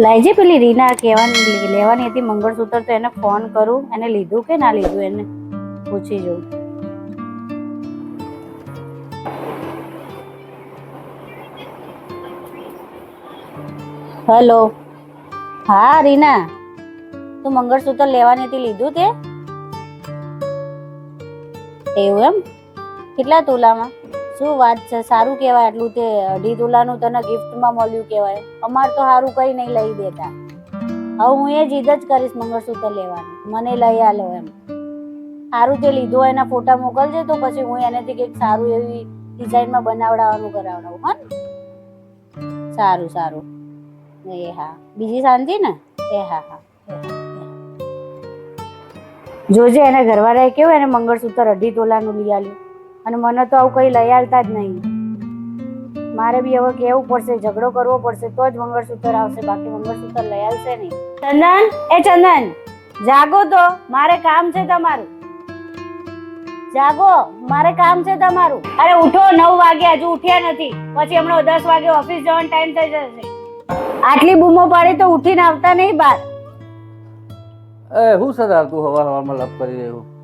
લાઈજે પેલી રીના કહેવાની લેવાની હતી મંગળસૂત્ર, તો એને ફોન કરું, એને લીધું કે ના લીધું, એને પૂછી જોઉં. હેલો. હા, રીના. તું મંગળસૂત્ર લેવાની હતી, લીધું તે? એવું એમ? કેટલા તોલામાં? શું વાત છે? સારું કહેવાય આટલું તે, અઢી તોલાનું તને ગિફ્ટમાં મળ્યું કહેવાય. અમાર તો સારું કઈ નહીં લઈ દેતા. હવે હું એ જીદ જ કરીશ મંગળસૂત્ર લેવાનું. મને લઈ આલો એમ. સારું તે લીધો, એના ફોટા મોકલજે તો પછી હું એનેથી કંઈક સારું એવી ડિઝાઇનમાં બનાવડાવવાનું કરાવડાવું. હા સારું સારું. એ હા. બીજી શાંતિ ને? એ હા હા. જોજે, એને ઘરવાળાએ કેવું, એને મંગળસૂત્ર અઢી તોલાનું લઈ આલ્યું. અને મને તો આવું કઈ લઈ આવતા જ નહીં. મારે બી હવે કેવું પડશે, ઝઘડો કરવો પડશે, તો જ મંગળસૂત્ર આવશે, બાકી મંગળસૂત્ર લઈ આવશે નહીં. ચંદન, એ ચંદન, જાગો તો, મારે કામ છે તમારું. જાગો, મારે કામ છે તમારું. અરે ઉઠો, નવ વાગે હજુ ઉઠ્યા નથી. પછી હમણાં દસ વાગે ઓફિસ જવાનો ટાઈમ થઈ જશે. આટલી બૂમો પાડી તો ઉઠીને આવતા નહીં બાર. એ, હું સદાર તું હવા હવામાં લપ કરી રહ્યું.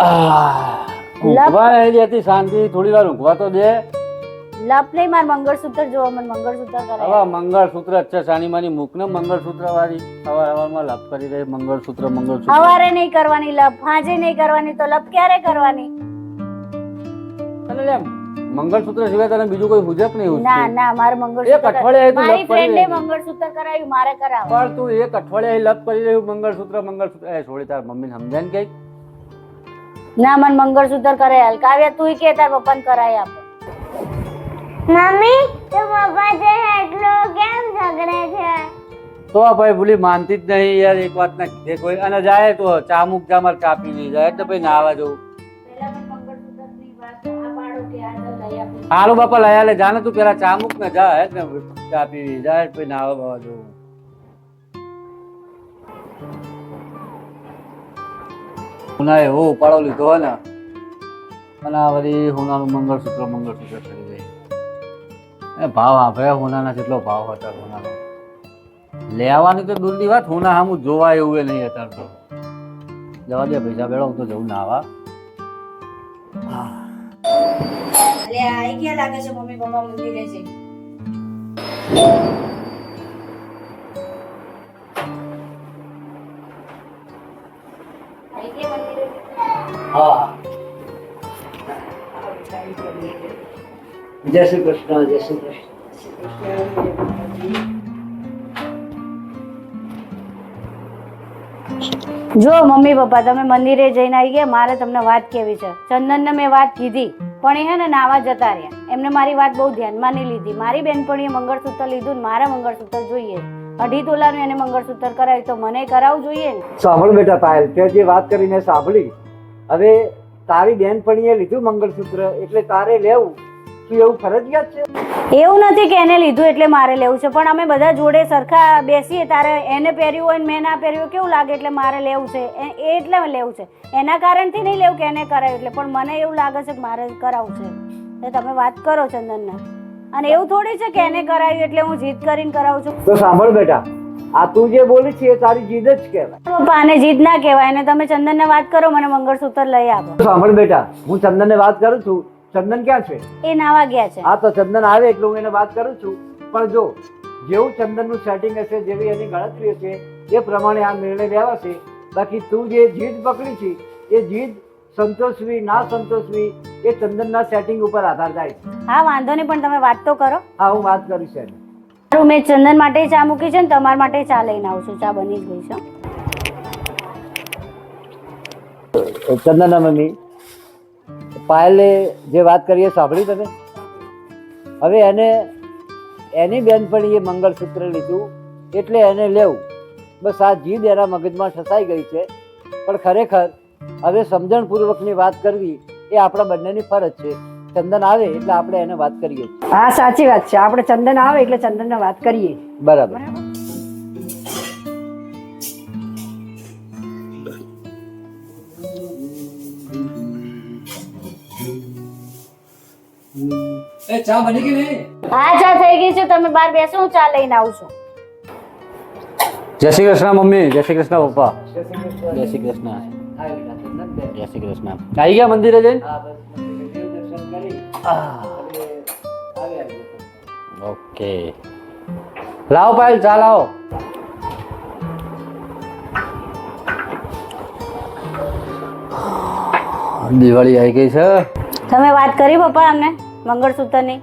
ઊંઘવા નહીં દેતી શાંતિ થોડી વાર ઊંઘવા તો દે. લપ નહીં માર મંગળસૂત્ર જોવો મને મંગળસૂત્ર હવે કરાય મંગળસૂત્ર અચ્છા સાની માની મૂક ને મંગળસૂત્ર વાળી સવાર હવારમાં લપ કરી રહી મંગળસૂત્ર મંગળસૂત્ર. સવારે નહીં કરવાની લપ સાંજે નહીં કરવાની તો લપ ક્યારે કરવાની? અને મંગળસૂત્ર સિવાય તને બીજું કોઈ હુજક નહીં ના ના મારે એક મંગળસૂત્ર અઠવાડિયે તું લપ કરી રહી. મંગળસૂત્ર કરાવ્યું મારે કરાવ પણ તું એક અઠવાડિયે લપ કરી રહ્યું મંગળસૂત્ર મંગળસૂત્ર. એ છોડી તાર મમ્મીને સમજાય ને કઈ ના મને મંગળસૂત્ર કરાય. હાલ કાવ્યા તું કે તાર પપ્પાને કરાય આપ. મમ્મી તો પપ્પા જે એટલો કેમ ઝઘડે છે? તો ભાઈ ભૂલી માનતી જ નહીં યાર એક વાત ના કીધે કોઈ. અને જાય તો ચામુક મૂક કાપી લઈ જાય. તો ભાઈ ના આવવા જવું હાલો બાપા લયા લે જાને તું પેલા ચામુક ને જા હે ને કાપી જાય પછી ના આવવા બાવા જવું. હુના હો ઉપાડો લીધો હોય ને, અને આ વળી હુનાનું મંગળસૂત્ર મંગળસૂત્ર થઈ ગઈ. એ ભાવ આપે, હુનાના જેટલો ભાવ હતા હુનાનો. લેવાની તો દૂરની વાત, હુના સામું જોવા એવું એ નહીં અત્યારે તો. જવા દે પૈસા બેડો હું તો જવું ના આવા. લાગે છે મમ્મી પપ્પા મંદિરે છે? હા. જય શ્રી કૃષ્ણ, જય શ્રી કૃષ્ણ. જો મમ્મી પપ્પા, તમે મંદિરે જઈને આવી ગયા, મારે તમને વાત કેવી છે? ચંદનને મેં વાત કીધી, પણ એ હે ને નાવા જતા રહ્યા. એમને મારી વાત બહુ ધ્યાનમાં નહીં લીધી. મારી બેનપણીએ મંગળસૂત્ર લીધું ને મારે મંગળસૂત્ર જોઈએ. અઢી તોલાનું એને મંગળસૂત્ર કરાવ્યું તો મને કરાવવું જોઈએ સાંભળ બેટા પાયલ તે જે વાત કરીને સાંભળી હવે તારી બેનપણીએ લીધું મંગળસૂત્ર એટલે તારે લેવું. શું એવું ફરજિયાત છે? એવું નથી કે એને લીધું એટલે મારે લેવું છે પણ અમે બધા જોડે સરખા બેસીએ તારે એને પહેર્યું હોય મેં ના પહેર્યું કેવું લાગે એટલે મારે લેવું છે? એ- એટલે લેવું છે. એના કારણથી નહીં લેવું કે એને કરાવ્યું એટલે પણ મને એવું લાગે છે કે મારે કરાવવું છે. તમે વાત કરો ચંદનને. અને એવું થોડી છે કે એને કરાવ્યું એટલે હું જીદ કરીને કરાવું છું. તો સાંભળ બેટા આ તું જે બોલી છે એ તારી જીદ જ કહેવાય. પપ્પા આને જીદ ના કહેવાય. અને તમે ચંદનને વાત કરો મને મંગળસૂત્ર લઈ આપો. સાંભળ બેટા હું ચંદનને વાત કરું છું. ચંદન ક્યાં છે? એ નાવા ગયા છે. હા તો ચંદન આવે એટલે હું એને વાત કરું છું. પણ જો જેવું ચંદનનું સેટિંગ હશે જેવી એની ગણતરી હશે એ પ્રમાણે આ નિર્ણય લેવાશે. બાકી તું જે જીદ પકડી છે એ જીદ સંતોષવી ના સંતોષવી એ ચંદનના સેટિંગ ઉપર આધાર થાય છે. હા વાંધો નહીં પણ તમે વાત તો કરો. હા હું વાત કરીશ એને. સારું મેં ચંદન માટે ચા મૂકી છે ને તમારા માટે ચા લઈને આવું છું. ચા બની જ ગઈ છે. ચંદનના મમ્મી પાયલે જે વાત કરીએ સાંભળી તમે? હવે એને એની બેનપણીએ મંગળસૂત્ર લીધું એટલે એને લેવું. બસ આ જીદ એના મગજમાં ઠસાઈ ગઈ છે. પણ ખરેખર હવે સમજણપૂર્વકની વાત કરવી એ આપણા બંનેની ફરજ છે. ચંદન આવે એટલે આપણે એને વાત કરીએ હા સાચી વાત છે. આપણે ચંદન આવે એટલે ચંદનને વાત કરીએ. બરાબર. એ ચા બની ગઈ નહીં હા ચા થઈ ગઈ છે. તમે બહાર બેસો હું ચા લઈને આવું છું. જય શ્રી કૃષ્ણ મમ્મી. જય શ્રી કૃષ્ણ પપ્પા. જય શ્રી કૃષ્ણ. જય શ્રી બેસ. જય શ્રી કૃષ્ણ. આવી ગયા મંદિરે જઈને. ઓકે. લાવો પાયલ ચા લાવો. દિવાળી આવી ગઈ છે. તમે વાત કરી પપ્પા અમને મંગળસૂત્રની?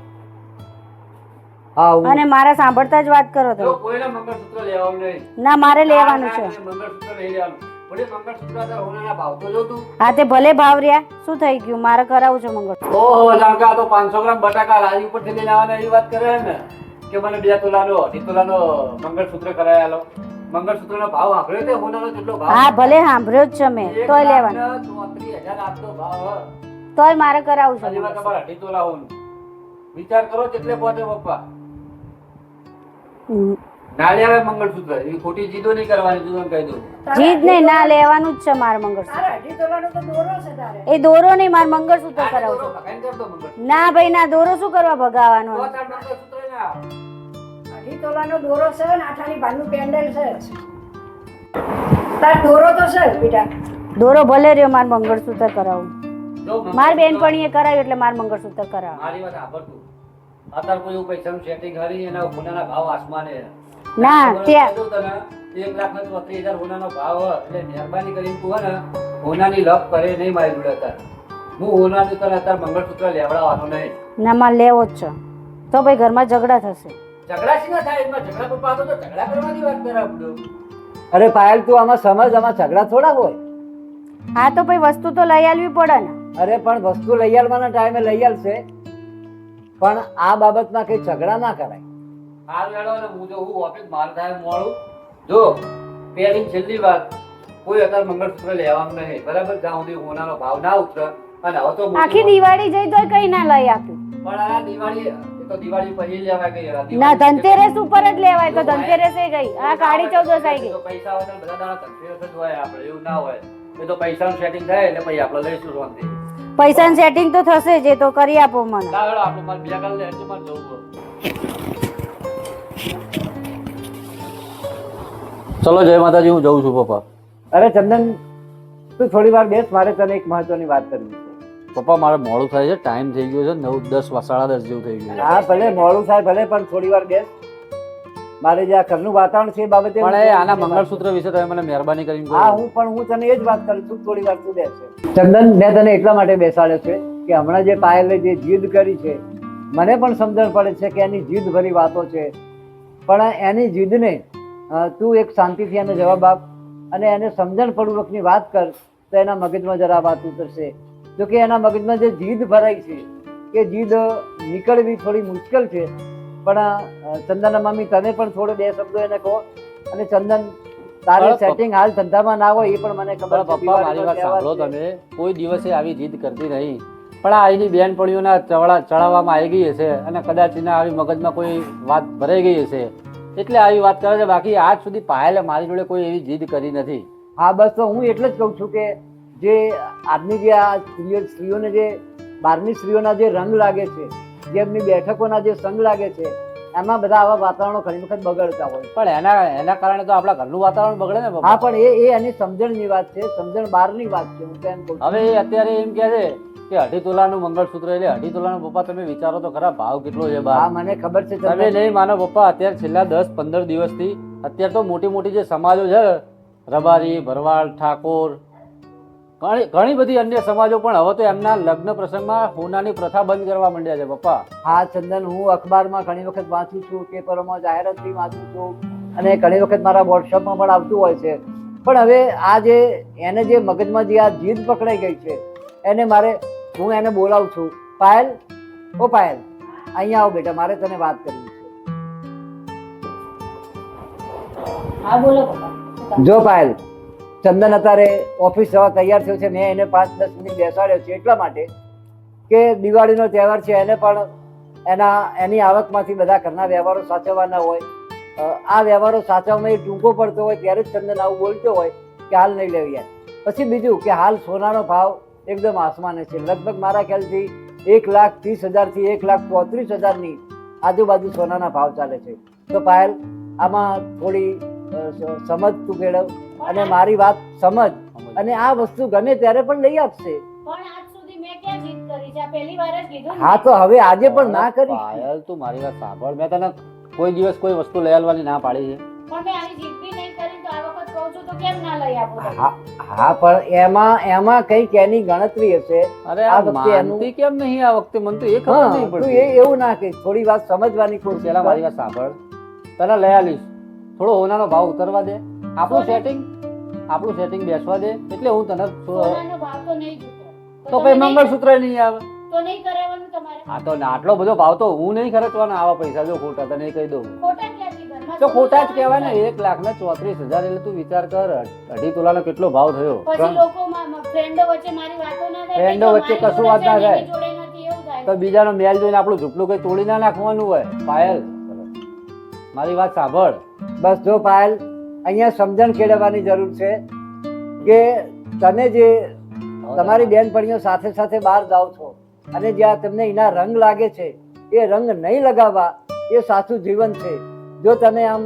હા અને મારા સાંભળતા જ વાત કરો તો કોઈના મંગળસૂત્ર લેવાનું નહીં. ના મારે લેવાનું છે. મંગળસૂત્ર નહીં લેવાનું. એ મંગળસૂત્ર તારા હોનાના ભાવ તો જો તું. હા તે ભલે ભાવ રહ્યા. શું થઈ ગયું? મારે કરાવું છે મંગળ. ઓહો લાંકા તો પાંચસો ગ્રામ બટાકા રાજી ઉપરથી લઈને આવવાના એવી વાત કરે ને? કે મને બે તોલાનો અઢી તોલાનો મંગળસૂત્ર કરાયેલો મંગળસૂત્રનો ભાવ આંકડ્યો તે હોનાનો કેટલો ભાવ? હા ભલે સાંભળ્યો જ છે મેં. તોય લેવાનું. લાખને આપતો ભાવ તોય મારે કરાવું છે ખાલી તમારે અઢી તોલા હોનું વિચાર કરો કેટલે પહોંચે પપ્પા. હમ. લેવાય મંગળસૂત્ર. એ ખોટી જીદો નહીં કરવાની તું કહી દઉં. જીદ નહીં ના લેવાનું જ છે મારે મંગળસૂત્ર. તારે અઢી તોલાનો તો દોરો છે તારે. એ દોરો નહીં મારે મંગળસૂત્ર છે. મંગળસૂત્ર? ના ભાઈ ના દોરો શું કરવા ભગાવાનો મંગળસૂત્ર ના અઢી તોલાનો દોરો છે ને આઠાની ભાનનું પેન્ડલ છે. તાર દોરો તો છે બેટા. દોરો ભલે રહ્યો મારે મંગળસૂત્ર મંગળસૂત્ર- મારી બેનપણીએ કરાવ્યું એટલે મારે મંગળસૂત્ર કરાવવું મારી વાત સાંભળ તું. અત્યારે કોઈ એવું પૈસાનું setting કરી એના હોનાના ભાવ આસમાને. છે. ના ત્યાં એક લાખ ને ચોત્રીસ હજાર હોનાનો ભાવ એટલે મહેરબાની કરીને તું ને હોનાની લપ કરે નહીં મારી જોડે અત્યારે. હું હોનાનું તને અત્યારે મંગળસૂત્ર લેવડાવવાનો નહીં. ના માં લેવો જ છે. તો ભાઈ ઘરમાં ઝઘડા થશે. ઝઘડા શી ના થાય? એમાં ઝઘડા પપ્પા તો ઝઘડા કરવાની વાત કરે આપણે. અરે પાયલ તું આમાં સમજ આમાં ઝઘડા થોડા હોય. હા તો ભાઈ વસ્તુ તો લઈ આવવી પડે ને. અરે પણ વસ્તુ લઈ આવવાના ટાઈમે લઈ આવશે પણ આ બાબતમાં કઈ ઝઘડા ના કરાય. હાલ વેળો ને હું જો હું ઓફિસ માલ થાય મોડું. જો પહેલી છેલ્લી વાત કોઈ અત્યારે મંગળસૂત્ર લેવાનું નહીં. બરાબર? જ્યાં સુધી હોનાનો ભાવ ના ઉતરે. અને હવે તો આખી દિવાળી જઈ તો કઈ ના લઈ આપ્યું પણ આ દિવાળી તો દિવાળી પછી લેવાય ગઈ ના ધનતેરસ ઉપર જ લેવાય તો ધનતેરસ એ ગઈ આ કાળી ચૌદસ આવી ગઈ. તો પૈસા હોય તો બધા દાડા ધનતેરસ જ હોય આપણે એવું ના હોય. એ તો પૈસાનું સેટિંગ થાય એટલે પછી આપણે લઈશું શાંતિ. પૈસાનું સેટિંગ તો થશે જ તો કરી આપો મને. ના આપણે મારે બીજા કાલે લેજો મારે જવું પડે. ચલો જય માતાજી હું જઉં છું પપ્પા. અરે ચંદન તું થોડી વાર બેસ મારે તને એક મહત્વની વાત કરવી છે. પપ્પા મારે મોડું થાય છે ટાઈમ થઈ ગયો છે નવ દસ સાડા દસ જેવું થઈ ગયું હા ભલે મોડું થાય ભલે પણ થોડી વાર બેસ. મારે જે આ ઘરનું વાતાવરણ છે એ બાબતે પણ આના મંગળસૂત્ર વિશે તમે મને મહેરબાની કરીને હા હું પણ હું તને એ જ વાત કરું છું થોડી વાર તું બેસે. ચંદન મેં તને એટલા માટે બેસાડ્યો છે કે હમણાં જે પાયલે જે જીદ કરી છે મને પણ સમજણ પડે છે કે એની જીદ ભરી વાતો છે. પણ એની જીદને તું એક શાંતિથી એને જવાબ આપ અને એને સમજણ પૂર્વકની વાત કર તો એના મગજમાં જરા વાત ઉતરશે જો કે એના મગજમાં જે જીદ ભરાઈ છે એ જીદ નીકળવી થોડી મુશ્કેલ છે પણ ચંદન મમ્મી તમે પણ થોડો બે શબ્દો એને કહો અને ચંદન તારે. સેટિંગ હાલ ધંધામાં ના હોય એ પણ મને ખબર પપ્પા મારી વાત સાંભળો તમે કોઈ દિવસે આવી જીદ કરતી નહીં પણ આ એની બેનપણીઓના ચવડા ચડાવવામાં આવી ગઈ હશે અને કદાચ એના આવી મગજમાં કોઈ વાત ભરાઈ ગઈ હશે. એટલે આવી વાત કરે છે. બાકી આજ સુધી પાયલે મારી જોડે કોઈ એવી જીદ કરી નથી. હા બસ તો હું એટલે જ કહું છું કે જે આજની જે આ સ્ત્રીઓ સ્ત્રીઓને જે બહારની સ્ત્રીઓના જે રંગ લાગે છે જે એમની બેઠકોના જે સંગ લાગે છે એમાં બધા આવા વાતાવરણો ઘણી વખત બગડતા હોય પણ એના એના કારણે તો આપણા ઘરનું વાતાવરણ બગડે ને હા પણ એ એ એની સમજણની વાત છે. સમજણ બહારની વાત છે હું તો એમ કહું હવે અત્યારે એમ કહે છે કે અઢી તોલાનું મંગળસૂત્ર એટલે અઢી તોલાનું પપ્પા તમે વિચારો તો ખરા ભાવ કેટલો છે બા મને ખબર છે તમે નહીં માનો પપ્પા અત્યારે છેલ્લા દસ પંદર દિવસથી અત્યારે તો મોટી મોટી જે સમાજો છે રબારી ભરવાડ ઠાકોર ઘણી બધી અન્ય સમાજો પણ હવે તો એમના લગ્ન પ્રસંગમાં હોનાની પ્રથા બંધ કરવા માંડ્યા છે પપ્પા. હા ચંદન હું અખબારમાં ઘણી વખત વાંચું છું પેપરોમાં જાહેરાતથી વાંચું છું અને ઘણી વખત મારા વોટ્સઅપમાં પણ આવતું હોય છે. પણ હવે આ જે એને જે મગજમાં જે આ જીદ પકડાઈ ગઈ છે એને મારે હું એને બોલાવું છું. પાયલ? ઓ પાયલ અહીંયા આવો બેટા મારે તને વાત કરવી હા બોલો જો પાયલ ચંદન અત્યારે ઓફિસ જવા તૈયાર થયો છે. મેં એને પાંચ દસ મિનિટ બેસાડ્યો છે એટલા માટે કે દિવાળીનો તહેવાર છે એને પણ એના એની આવકમાંથી બધા ઘરના વ્યવહારો સાચવવાના હોય. આ વ્યવહારો સાચવવામાં એ ટૂંકો પડતો હોય ત્યારે જ ચંદન આવું બોલતો હોય કે હાલ નહીં લેવી યાર. પછી બીજું કે હાલ સોનાનો ભાવ એકદમ આસમાને છે. લગભગ મારા ખ્યાલથી એક લાખ ત્રીસ હજારથી એક લાખ ચોત્રીસ હજારની આજુબાજુ સોનાના ભાવ ચાલે છે. તો પાયલ આમાં થોડી સમજ તું કેળવ. અને મારી વાત સમજ. અને આ વસ્તુ ગમે ત્યારે પણ લઈ આપશે. પણ આજ સુધી મેં ક્યાં જીત કરી છે? આ પહેલી વાર જ કીધું ને. હા તો હવે આજે પણ ના કરી. પાયલ તું મારી વાત સાંભળ. મેં તને કોઈ દિવસ કોઈ વસ્તુ લઈ આવવાની ના પાડી છે. તો કેમ ના લઈ આપો હા હા પણ એમાં એમાં કઈ કેની ગણતરી હશે. અરે આ આ વખતે એનું- માનતી કેમ નહીં આ વખતે? મને તો એ ખબર નહીં નહીં તું એ એવું ના કે થોડી વાત સમજવાની કોશિશ પેલા મારી વાત સાંભળ. તને લઈ આલીશ થોડો હોનાનો ભાવ ઉતરવા દે. આપણું સેટિંગ આપણું સેટિંગ બેસવા દે. એટલે હું તને ભાવ તો નહીં. તો કઈ મંગળસૂત્ર નહીં આવે. તો નહીં કરાવવાનું તમારે? હા તો ના, આટલો બધો ભાવ તો હું નહીં ખર્ચવાનો. આવા પૈસા જો ખોટા તને કહી દઉં ખોટા તો ખોટા જ કહેવાય ને એક લાખ ને ચોત્રીસ હજાર એટલે તું વિચાર કર અઢી તોલાનો કેટલો ભાવ થયો? પછી લોકો ફ્રેન્ડો વચ્ચે મારી વાતો ના થાય ફ્રેન્ડો વચ્ચે કશું વાત ના થાય. તો બીજાનો મેલ જોઈને આપણું ઝૂપડું કઈ તોડી ના નાખવાનું હોય? પાયલ. મારી વાત સાંભળ. બસ જો પાયલ અહીંયા સમજણ કેળવવાની જરૂર છે કે તમે જે તમારી બેનપણીઓ સાથે સાથે બહાર જાઓ છો અને જ્યાં તમને એના રંગ લાગે છે એ રંગ નહીં લગાવવા એ સાચું જીવન છે. જો તમે આમ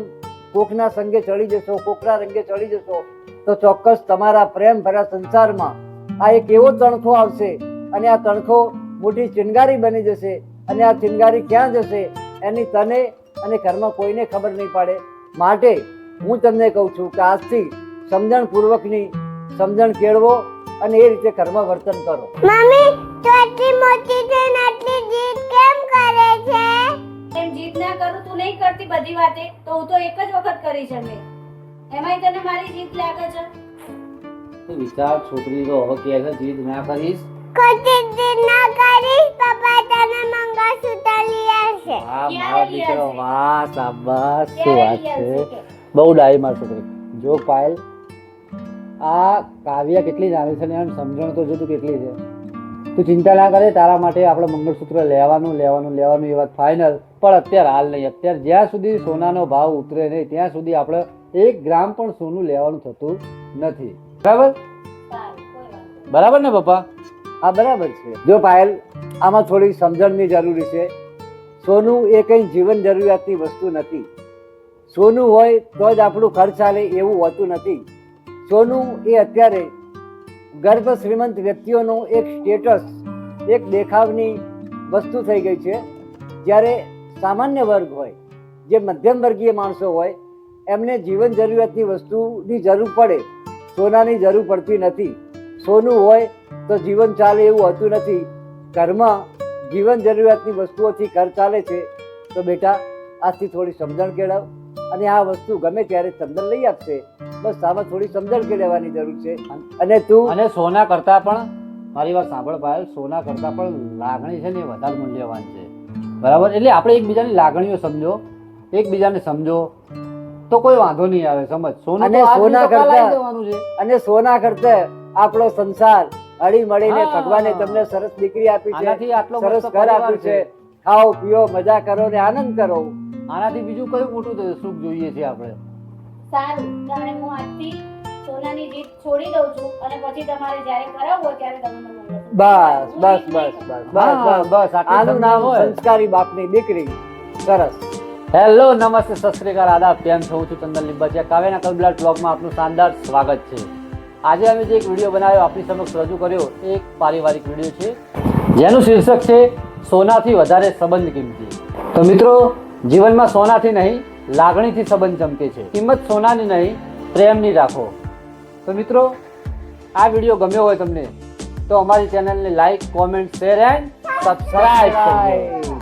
કોકના સંગે ચડી જશો કોકના રંગે ચડી જશો, તો ચોક્કસ તમારા પ્રેમ ભર્યા સંસારમાં આ એક એવો તણખો આવશે અને આ તણખો મોટી ચિનગારી બની જશે અને આ ચિનગારી ક્યાં જશે એની તને અને ઘરમાં કોઈને ખબર નહીં પડે. માટે હું તમને કહું છું કે આજથી સમજણપૂર્વકની સમજણ કેળવો અને એ રીતે કર્મ વર્તન કરો. મમ્મી, તો આટલી મોટી થઈને આટલી જીદ કેમ કરે છે? એમ જીત ના કરું તું નહીં કરતી બધી વાતે તો હું તો એક જ વખત કરી છે મેં. એમાંય તને મારી જીત લાગે છે? તું વિચાર છોકરી તો હવે કહે છે જીદ ના કરીશ. ખોટી જીદ ના કરીશ પપ્પા તને મંગળસૂત્ર લઈ આવશે. વાહ ક્યારે મારો દીકરો વાહ શાબાશ શું વાત છે? બહુ ડાઈ માર છોકરી. જો પાયલ આ કાવ્ય કેટલી નાની છે ને એમ સમજણ તો જો તું કેટલી છે. તું ચિંતા ના કરે, તારા માટે આપણે મંગળસૂત્ર લેવાનું લેવાનું લેવાનું એ વાત ફાઇનલ પણ અત્યારે હાલ નહીં. અત્યારે જ્યાં સુધી સોનાનો ભાવ ઉતરે નહીં, ત્યાં સુધી આપણે એક ગ્રામ પણ સોનું લેવાનું થતું નથી. બરાબર. બરાબર ને, પપ્પા? આ બરાબર છે. જો પાયલ, આમાં થોડી સમજણની જરૂરી છે. સોનું એ કંઈ જીવન જરૂરિયાતની વસ્તુ નથી. સોનું હોય તો જ આપણું ઘર ચાલે એવું હોતું નથી. સોનું એ અત્યારે ગર્ભ શ્રીમંત વ્યક્તિઓનું એક સ્ટેટસ એક દેખાવની વસ્તુ થઈ ગઈ છે. જ્યારે સામાન્ય વર્ગ હોય, જે મધ્યમ વર્ગીય માણસો હોય, એમને જીવન જરૂરિયાતની વસ્તુની જરૂર પડે, સોનાની જરૂર પડતી નથી. સોનું હોય તો જીવન ચાલે એવું હોતું નથી. ઘરમાં જીવન જરૂરિયાતની વસ્તુઓથી ઘર ચાલે છે. તો બેટા, આજથી થોડી સમજણ કેળવ. અને આ વસ્તુ ગમે ત્યારે સમજણ લઈ આપશે. બસ આમાં થોડી સમજણ કેળવવાની જરૂર છે. અને તું? અને સોના કરતા પણ મારી વાત સાંભળ ભાઈ સોના કરતા પણ લાગણી છે ને વધારે મૂલ્યવાન છે. બરાબર? એટલે આપણે એકબીજાની લાગણીઓ સમજો. એકબીજાને સમજો. તો કોઈ વાંધો નહીં આવે સમજ? સોના અને સોના કરતા- અને સોના કરતા આપણો સંસાર હળી મળીને. ભગવાને તમને સરસ દીકરી આપી છે. સરસ ઘર આપ્યું છે. ખાઓ પીઓ મજા કરો ને આનંદ કરો. આનાથી બીજું કયું મોટું તો સુખ જોઈએ છે આપણે? સારું તાણે હું આજથી સોનાની જીત છોડી દઉં છું અને પછી તમારે જ્યારે કરાવવું હોય ત્યારે તમે મને બસ બસ બસ બસ બસ બસ બસ આનું નામ સંસ્કારી બાપની દીકરી. સરસ. હેલો નમસ્તે સત આદાબ કેમ છો? હું છું ચંદન લીંબાચિયા. કાવ્યના કલબલાટ બ્લોગમાં આપનું શાનદાર સ્વાગત છે. આજે અમે જે એક વીડિયો બનાવ્યો આપની સમક્ષ રજૂ કર્યો એ એક પારિવારિક વીડિયો છે. જેનું શીર્ષક છે સોનાથી વધારે સંબંધ કિંમતી તો મિત્રો જીવનમાં સોનાથી નહીં લાગણીથી સંબંધ ચમકે છે. કિંમત સોનાની નહીં પ્રેમની રાખો. તો મિત્રો આ વીડિયો ગમ્યો હોય તમને તો અમારી ચેનલને like comment share and subscribe